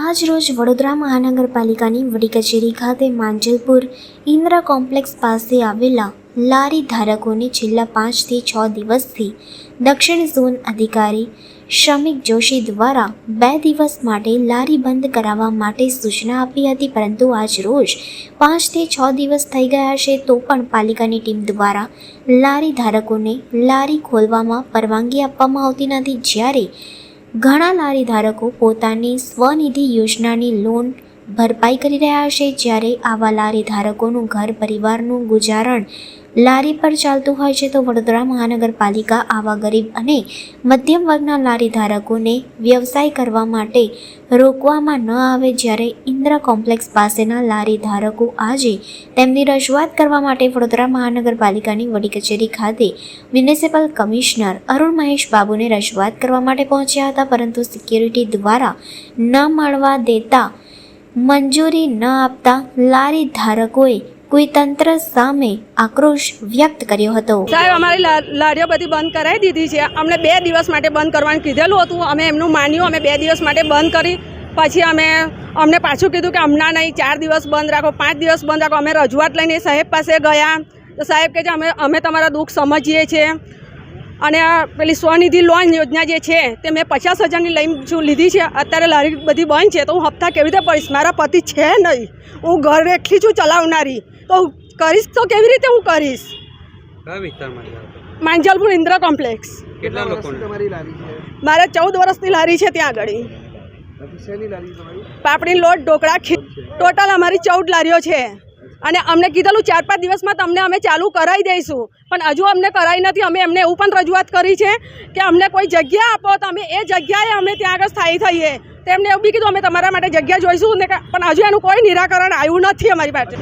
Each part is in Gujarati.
આજ રોજ વડોદરા મહાનગરપાલિકાની વડી કચેરી ખાતે માંજલપુર ઇન્દ્ર કોમ્પ્લેક્સ પાસે આવેલા લારી ધારકોને છેલ્લા પાંચથી છ દિવસથી દક્ષિણ ઝોન અધિકારી શ્રમિક જોશી દ્વારા બે દિવસ માટે લારી બંધ કરાવવા માટે સૂચના આપી હતી, પરંતુ આજ રોજ પાંચથી છ દિવસ થઈ ગયા છે, તો પણ પાલિકાની ટીમ દ્વારા લારી ધારકોને લારી ખોલવામાં પરવાનગી આપવામાં આવતી નથી. જ્યારે ઘણા લારી ધારકો પોતાની સ્વનિધિ યોજનાની લોન ભરપાઈ કરી રહ્યા છે જ્યારે આવા લારી ધારકોનું ઘર પરિવારનું ગુજારણ લારી પર ચાલતું હોય છે તો વડોદરા મહાનગરપાલિકા આવા ગરીબ અને મધ્યમ વર્ગના લારી ધારકોને વ્યવસાય કરવા માટે રોકવામાં ન આવે જ્યારે ઇન્દ્રા કોમ્પ્લેક્સ પાસેના લારી ધારકો આજે તેમની રજૂઆત કરવા માટે વડોદરા મહાનગરપાલિકાની વડી કચેરી ખાતે મ્યુનિસિપલ કમિશનર અરુણ મહેશ બાબુને રજૂઆત કરવા માટે પહોંચ્યા હતા, પરંતુ સિક્યુરિટી દ્વારા ન મળવા દેતા મંજૂરી ન આપતા લારી ધારકોએ કોઈ સામે આક્રોશ વ્યક્ત કર્યો હતો. સાહેબ, અમારી લારીઓ બધી બંધ કરાવી દીધી છે. અમને બે દિવસ માટે બંધ કરવાનું કીધેલું હતું. અમે એમનું માન્યું, અમે બે દિવસ માટે બંધ કરી. પછી અમે, અમને પાછું કીધું કે હમણાં નહીં, ચાર દિવસ બંધ રાખો, પાંચ દિવસ બંધ રાખો. અમે રજૂઆત લઈને સાહેબ પાસે ગયા. તો સાહેબ કહે છે, અમે અમે તમારા દુઃખ સમજીએ છીએ. અને પેલી સ્વનિધિ લોન યોજના જે છે, તે મેં પચાસ હજારની લઈને છું લીધી છે. અત્યારે લારી બધી બંધ છે. તો હું હપ્તા કેવી રીતે ભરીશ? મારા પતિ છે નહીં. હું ઘર એકલી છું ચલાવનારી. તો હું કરીશ તો કેવી રીતે હું કરીશ? કયા વિસ્તારમાંથી માંજલપુર ઇન્દ્ર કોમ્પ્લેક્સ. કેટલા લોકોને? તમારી લારી છે? મારે ચૌદ વર્ષની લારી છે ત્યાં આગળ. પાપડી લોટ ઢોકળા ખી ટોટલ અમારી ચૌદ લારીઓ છે. અને અમને કીધેલું ચાર પાંચ દિવસમાં તમને અમે ચાલુ કરાવી દઈશું. પણ હજુ અમને કરાવી નથી. અમે એમને એવું પણ રજૂઆત કરી છે કે અમને કોઈ જગ્યા આપો. તો અમે એ જગ્યાએ અમે ત્યાં આગળ સ્થાયી થઈએ. તેમને એવું બી કીધું અમે તમારા માટે જગ્યા જોઈશું. ને પણ હજુ એનું કોઈ નિરાકરણ આવ્યું નથી અમારી પાસે.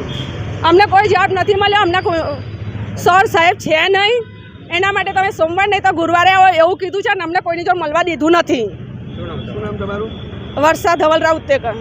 અમને કોઈ જવાબ નથી મળ્યો અમને કોઈ સર સાહેબ છે નહીં. એના માટે તમે સોમવાર નહીં તો ગુરુવારે આવો એવું કીધું છે અને અમને કોઈની જો મળવા દીધું નથી. વરસાદ ધવલરાવ નામ